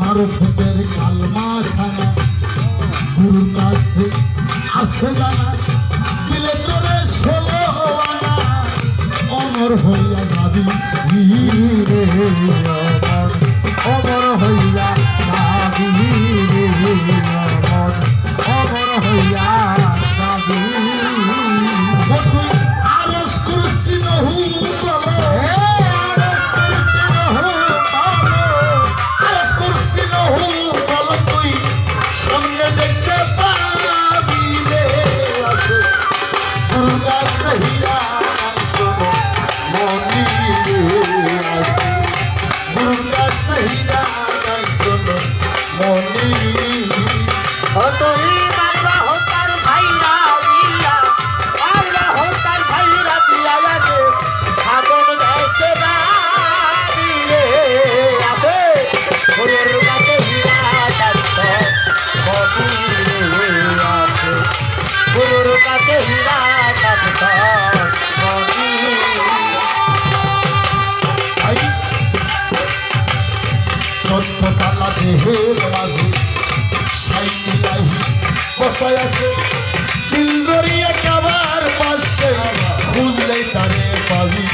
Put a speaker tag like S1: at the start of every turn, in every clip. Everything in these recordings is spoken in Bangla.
S1: মারফতের কালমা খানা গুরুর কাছে আছে জানা মনি
S2: তুই মারবা হতার ভাইরা দিয়া
S1: তালা মাঝে বসায় আছে দিল কাবার পাশে খুঁজলে তারে পাবি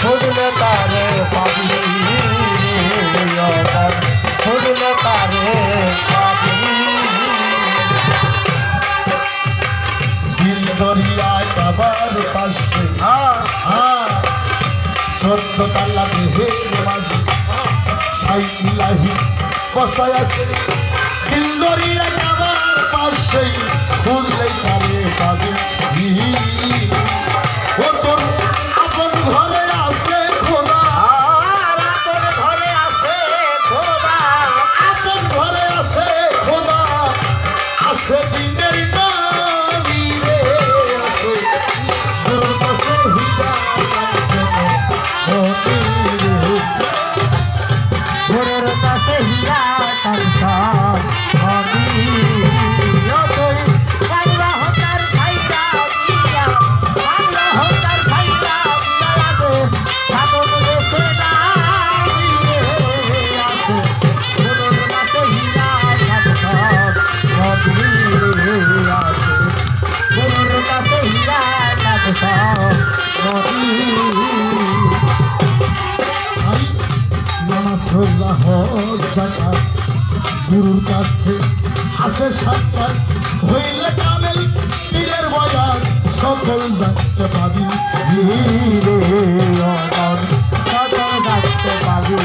S2: খুঁজলে তারে পাবি খুঁজলে তারে পাবি
S1: দিল কাবার পাশে হ্যাঁ চোদ্দ তালা দেহের মাঝে সাইনি লাহি বসায় আছে। দরিয়া কাবার পাশে খুঁজলে তারে পাবি ও তোর আপন ঘরে আছে খোদা।
S2: আপন ঘরে আছে খোদা।
S1: আপন ঘরে আছে খোদা। আছে দিনের নামি জাকাত গুরুর কাছে আছে সাক্ষাৎ। হইলে কামেল, পীরের বয়ান, সকল জানতে পারি।
S2: রে অমর সাধন গাছতে পাবি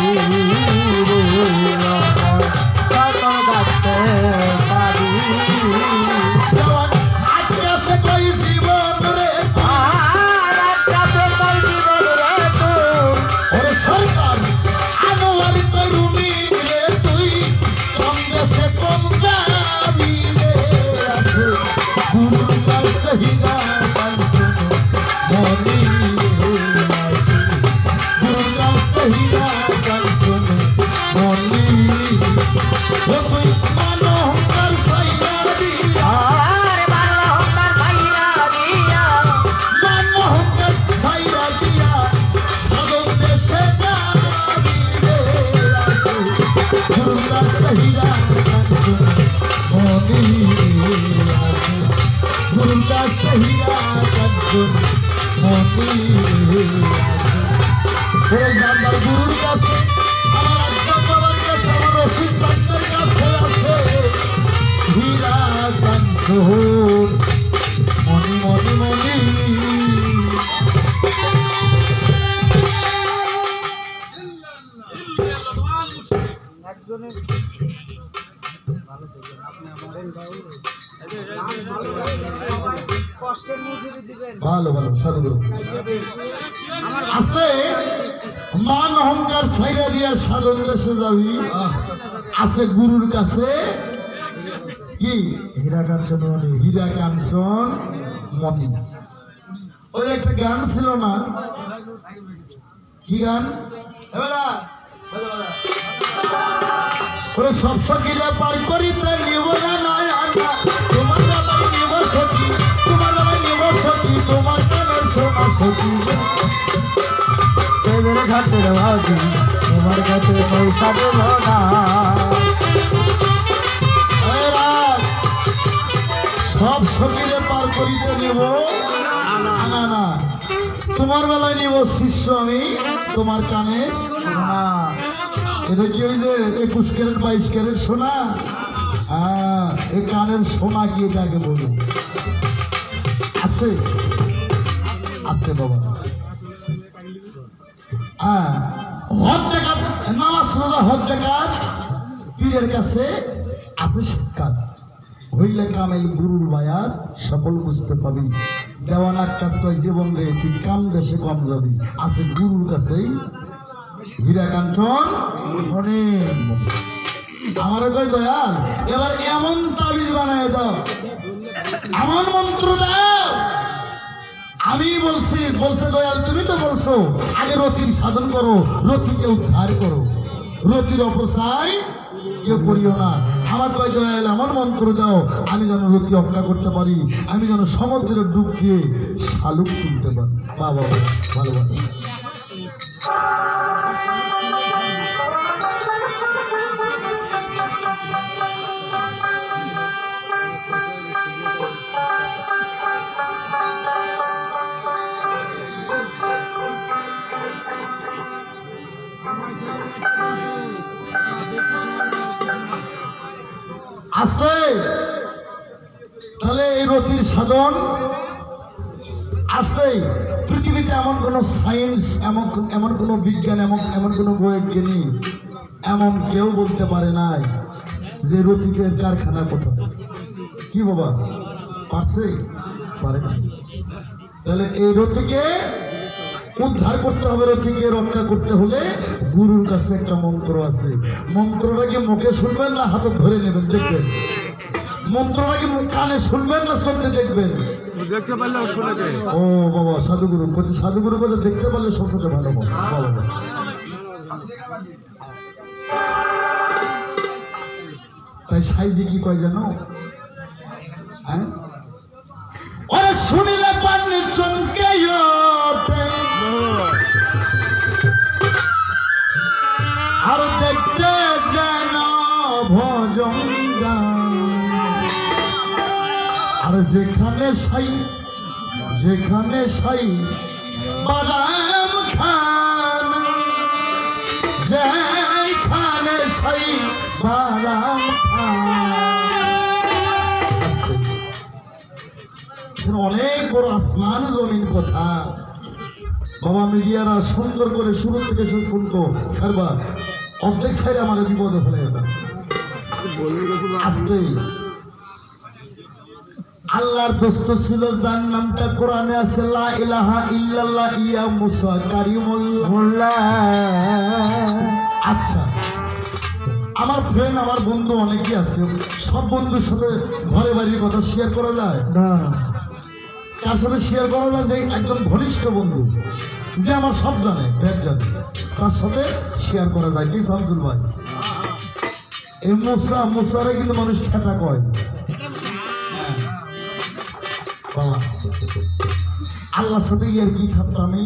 S2: রে
S1: গুরুর কাছে আমার আজ্ঞা বাবার কাছে আমার ডাক্তার কাছে আছে হীরা কাঞ্চন মান অহংকার ছাইরা দিয়া সাধন দেশে যাবি আছে গুরুর কাছে কি?
S2: হীরা কাঞ্চন
S1: হীরা কাঞ্চন মনি। ওই একটা গান ছিল না? কি গান? ওরে সব সকিলে পার করিতে নিব না নয় আনা তোমার বেলায় নিব সখী তোমার বেলায় নিব সখী তোমার কানের সোনা সখী।
S2: তোদের ঘাটের ভাবি তোমার কাছে পয়সা দেব না।
S1: সব সকিলে পার করিতে নিব। আনা না তোমার বেলায় নিব শিষ্য আমি তোমার কানের
S2: না
S1: এটা কি ওই যে একুশ ক্যারেট বাইশ ক্যারেট সোনা? হ্যাঁ এই কানের সোনা কি এটাকে বলব? আস্তে। আস্তে বাবা। হ্যাঁ হজ জাকাত নামাজ রোজা হজ জাকাত পীরের কাছে আছে সাক্ষাৎ। হইলে কামেল গুরুর বায়াত সকল বুঝতে পাবি। দেওয়ানার কাজ কয় জীবন রে তুই কাম দেশে কম যাবি। আছে গুরুর কাছেই। হীরা কাঞ্চন
S2: মনে
S1: আমার দয়াল এবার এমন তাবিজ বানায় দাও। এমন মন্ত্র দাও আমি বলছি, বলছে দয়াল, তুমি তো বলছো, আগে রতির সাধন করো, রতিকে উদ্ধার করো। রতির অপসায় কেউ করিও না। আমার ভাই দয়াল, এমন মন্ত্র দাও, আমি যেন রতি রক্ষা করতে পারি, আমি যেন সমুদ্রের ডুব দিয়ে শালুক তুলতে পারি। বাবা ভালো ভালো। আসতে। তাহলে এই রতির সাধন। আসতে। পৃথিবীতে এমন কোনো সায়েন্স, এমন এমন কোনো বিজ্ঞান, এমন এমন কোনো বৈজ্ঞানী এমন কেউ বলতে পারে নাই যে রতিটের কারখানা কোথায়? কি বাবা? পারছে? পারে না তাহলে এই রতিকে উদ্ধার করতে হবে রতিকে রক্ষা করতে হলে গুরুর কাছে একটা মন্ত্র আছে। মন্ত্রটা কি মুখে শুনবেন না হাতে ধরে নেবেন? দেখবেন। মন্ত্রটা কি কানে শুনবেন না চোখে দেখবেন?
S3: দেখতে পারলে
S1: ও বাবা সাধুগুরু বলছে সাধুগুরু কথা দেখতে পারলে সবসাথে ভালো বাবা। তাই সাইজি কি কয় জানো? হ্যাঁ? ওরে শুনিলে পানি চমকে যেখানে সাই যেখানে সাই খান। যেখানে সাই খান। অনেক বড় আসমান জমিন কথা? বাবা মিডিয়ারা সুন্দর করে শুরু থেকে শেষ পর্যন্ত, সারবা। অর্ধেক সাইড আমার বিপদে ফেলে আল্লাহর দোস্ত ছিল যার নামটা কোরআনে আছে লা ইলাহা ইল্লাল্লাহ ইয়া মুসা আচ্ছা আমার ফ্রেন্ড আমার বন্ধু অনেকেই আছে সব বন্ধুর সাথে ঘরে বাড়ির কথা শেয়ার করা যায়?
S2: না।
S1: কার সাথে শেয়ার করা যায়? যে একদম ঘনিষ্ঠ বন্ধু। যে আমার সব জানে ব্যাগ জানে তার সাথে শেয়ার করা যায়। কি শামসুল ভাই? এই মুসা, মুসারে কিন্তু মানুষ ঠেটা কয়। হ্যাঁ। আল্লাহর সাথে ইয়ার কি থাকতো আমি?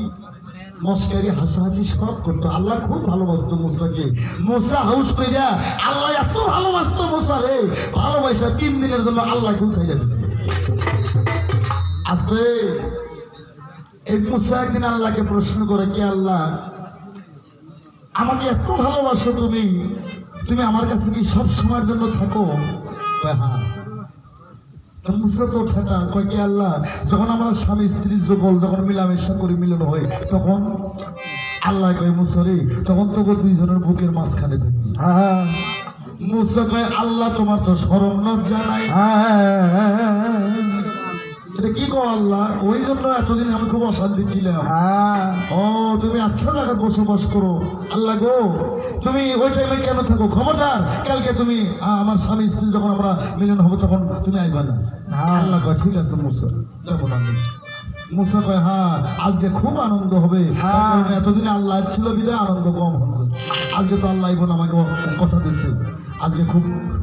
S1: মস্কারি, হাসাহাসি সব করতো। আল্লাহ খুব ভালোবাসতো মুসাকে। মুসা হাউস কইরা, আল্লাহ এত ভালোবাসতো মুসা রে। ভালোবাসা তিন দিনের জন্য আল্লাহ গুছাইয়া দিছে। আস্তে এই মুসা একদিন আল্লাহকে প্রশ্ন করে কি আল্লাহ? আমাকে এত ভালোবাসো তুমি। তুমি আমার কাছে কি সব সময়ের জন্য থাকো? হ্যাঁ। মুসা তো ঠেকা। কয় কি আল্লাহ? যখন আমরা স্বামী যুগল যখন মিলামেশা করি মিলন হয় তখন আল্লাহ কয় মুসরে তখন তো দুইজনের বুকের মাঝখানে থাকি।
S2: হ্যাঁ
S1: মুসা কয় আল্লাহ তোমার তো স্মরণ লজ্জা নাই
S2: হ্যাঁ।
S1: এটা কি কো আল্লাহ? ওই জন্য এতদিন আমি খুব অশান্তি ছিলাম।
S2: হ্যাঁ।
S1: ও তুমি আচ্ছা বসবাস করো। আল্লাহ গো তুমি ওই টাইমে কেন থাকো? খবরদার কালকে তুমি আমার স্বামী স্ত্রী যখন আমরা মিলন হবে তখন তুমি আইবা না।
S2: হ্যাঁ।
S1: আল্লাহ কয় ঠিক আছে মুসা। কয় হ্যাঁ আজকে খুব আনন্দ হবে।
S2: হ্যাঁ।
S1: এতদিন আল্লাহ ছিল বিদায় আনন্দ কম হচ্ছে। আজকে তো আল্লাহ বোন আমাকে কথা দিচ্ছে আজকে খুব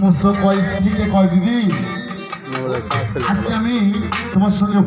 S1: মুসা কয় স্ত্রীকে কয় দিদি আজকে আমি তোমার সঙ্গে